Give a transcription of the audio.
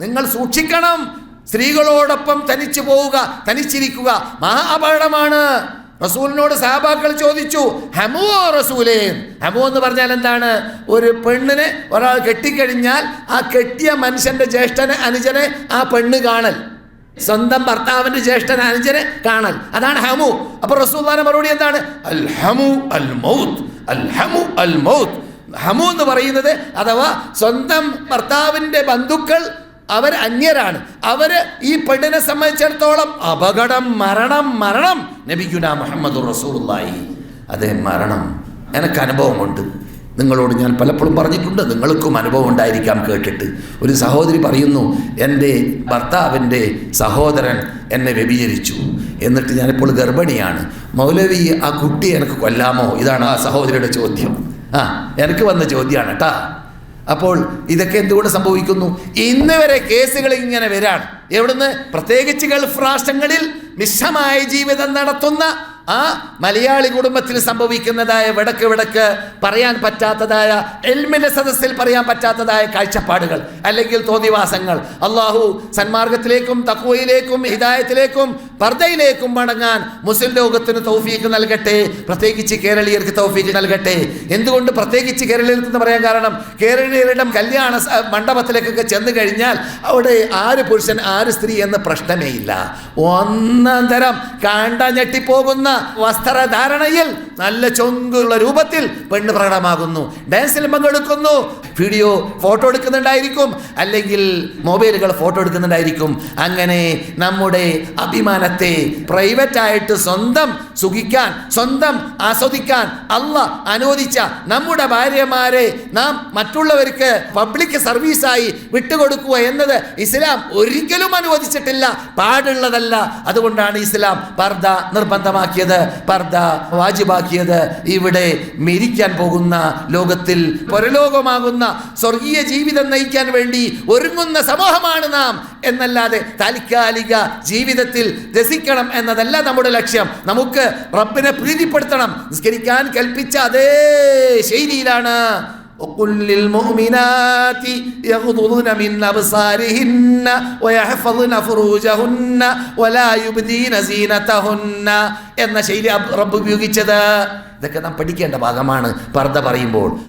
നിങ്ങൾ സൂക്ഷിക്കണം. സ്ത്രീകളോടൊപ്പം തനിച്ചു പോവുക തനിച്ചിരിക്കുക മഹാ അപകടമാണ്. റസൂലിനോട് സഹാബാക്കൾ ചോദിച്ചു ഹമോ റസൂലേ? ഹമോ എന്ന് പറഞ്ഞാൽ എന്താണ്? ഒരു പെണ്ണിനെ ഒരാൾ കെട്ടിക്കഴിഞ്ഞാൽ ആ കെട്ടിയ മനുഷ്യന്റെ ജ്യേഷ്ഠനെ അനുജനെ ആ പെണ്ണ് കാണൽ. സ്വന്തം ഭർത്താവിന്റെ ജ്യേഷ്ഠൻ അനുജനെ കാണൽ. അതാണ് ഹമു. അപ്പൊ റസൂൽ മറുപടി എന്താണ്? അൽ ഹമു അൽ മൗത്ത് അൽ ഹമു അൽ മൗത്ത്. ഹമു എന്ന് പറയുന്നത് അഥവാ സ്വന്തം ഭർത്താവിന്റെ ബന്ധുക്കൾ അവർ അന്യരാണ്. അവർ ഈ പെണ്ണിനെ സംബന്ധിച്ചിടത്തോളം അപകടം മരണം മരണം നബിഗുന മുഹമ്മദ് റസൂലുള്ളാഹി. അതെ മരണം എനിക്ക് അനുഭവമുണ്ട്. നിങ്ങളോട് ഞാൻ പലപ്പോഴും പറഞ്ഞിട്ടുണ്ട് നിങ്ങൾക്കും അനുഭവം ഉണ്ടായിരിക്കാം കേട്ടിട്ട്. ഒരു സഹോദരി പറയുന്നു എന്റെ ഭർത്താവിന്റെ സഹോദരൻ എന്നെ വ്യഭിചരിച്ചു. എന്നിട്ട് ഞാനിപ്പോൾ ഗർഭിണിയാണ്. മൗലവി ആ കുട്ടി എനിക്ക് കൊല്ലാമോ? ഇതാണ് ആ സഹോദരിയുടെ ചോദ്യം. ആ എനിക്ക് വന്ന ചോദ്യമാണ് കേട്ടാ അപ്പോൾ ഇതൊക്കെ എന്തുകൊണ്ട് സംഭവിക്കുന്നു? ഇന്ന് വരെ കേസുകൾ ഇങ്ങനെ വരാണ്. എവിടുന്ന്? പ്രത്യേകിച്ച് ഗൾഫ് രാഷ്ട്രങ്ങളിൽ മിശ്രമായ ജീവിതം നടത്തുന്ന ആ മലയാളി കുടുംബത്തിൽ സംഭവിക്കുന്നതായ വിടക്ക് വിടക്ക് പറയാൻ പറ്റാത്തതായ എൽമിന്റെ സദസ്സിൽ പറയാൻ പറ്റാത്തതായ കാഴ്ചപ്പാടുകൾ അല്ലെങ്കിൽ തോന്നിവാസങ്ങൾ അള്ളാഹു സന്മാർഗത്തിലേക്കും തക്വയിലേക്കും ഹിദായത്തിലേക്കും പർദ്ദയിലേക്കും മടങ്ങാൻ മുസ്ലിം ലോകത്തിന് തൗഫീക്ക് നൽകട്ടെ. പ്രത്യേകിച്ച് കേരളീയർക്ക് തൗഫീക്ക് നൽകട്ടെ. എന്തുകൊണ്ട് പ്രത്യേകിച്ച് കേരളീയർക്ക് എന്ന് പറയാൻ കാരണം? കേരളീയരുടെ കല്യാണ മണ്ഡപത്തിലേക്കൊക്കെ ചെന്ന് കഴിഞ്ഞാൽ അവിടെ ആര് പുരുഷൻ ആര് സ്ത്രീ എന്ന പ്രശ്നമേ ഇല്ല. ഒന്നാം തരം കാണ്ട ഞെട്ടിപ്പോകുന്ന വസ്ത്രധാരണയിൽ നല്ല ചൊങ്കുള്ള രൂപത്തിൽ പെണ്ണ് പ്രകടമാകുന്നു. ഡാൻസിൽ പങ്കെടുക്കുന്നു. വീഡിയോ ഫോട്ടോ എടുക്കുന്നുണ്ടായിരിക്കും. അല്ലെങ്കിൽ മൊബൈലുകൾ ഫോട്ടോ എടുക്കുന്നുണ്ടായിരിക്കും. അങ്ങനെ നമ്മുടെ അഭിമാനത്തെ പ്രൈവറ്റായിട്ട് സ്വന്തം സുഖിക്കാൻ സ്വന്തം ആസ്വദിക്കാൻ അല്ല അനുവദിച്ച നമ്മുടെ ഭാര്യമാരെ നാം മറ്റുള്ളവർക്ക് പബ്ലിക് സർവീസായി വിട്ടുകൊടുക്കുക എന്നത് ഇസ്ലാം ഒരിക്കലും അനുവദിച്ചിട്ടില്ല. പാടുള്ളതല്ല. അതുകൊണ്ടാണ് ഇസ്ലാം പർദ നിർബന്ധമാക്കിയത്. പർദ വാജിബാക്കിയത്. ഇവിടെ മരിക്കാൻ പോകുന്ന ലോകത്തിൽ പുരലോകമാകുന്ന സ്വർഗീയ ജീവിതം നയിക്കാൻ വേണ്ടി ഒരുങ്ങുന്ന സമൂഹമാണ് നാം. എന്നല്ലാതെ താൽക്കാലിക ജീവിതത്തിൽ രസിക്കണം എന്നതല്ല നമ്മുടെ ലക്ഷ്യം. നമുക്ക് റബ്ബിനെ പ്രീതിപ്പെടുത്തണം നിസ്കരിക്കാൻ കൽപ്പിച്ച അതേ ശൈലിയിലാണ് وقل للمؤمنات يغضضن من أبصارهن ويحفظن فروجهن ولا يبدين زينتهن എന്ന ശൈലി റബ്ബ് ഉപയോഗിച്ചത് ഇതൊക്കെ നാം പഠിക്കേണ്ട ഭാഗമാണ് പർദ്ദ പറയുമ്പോൾ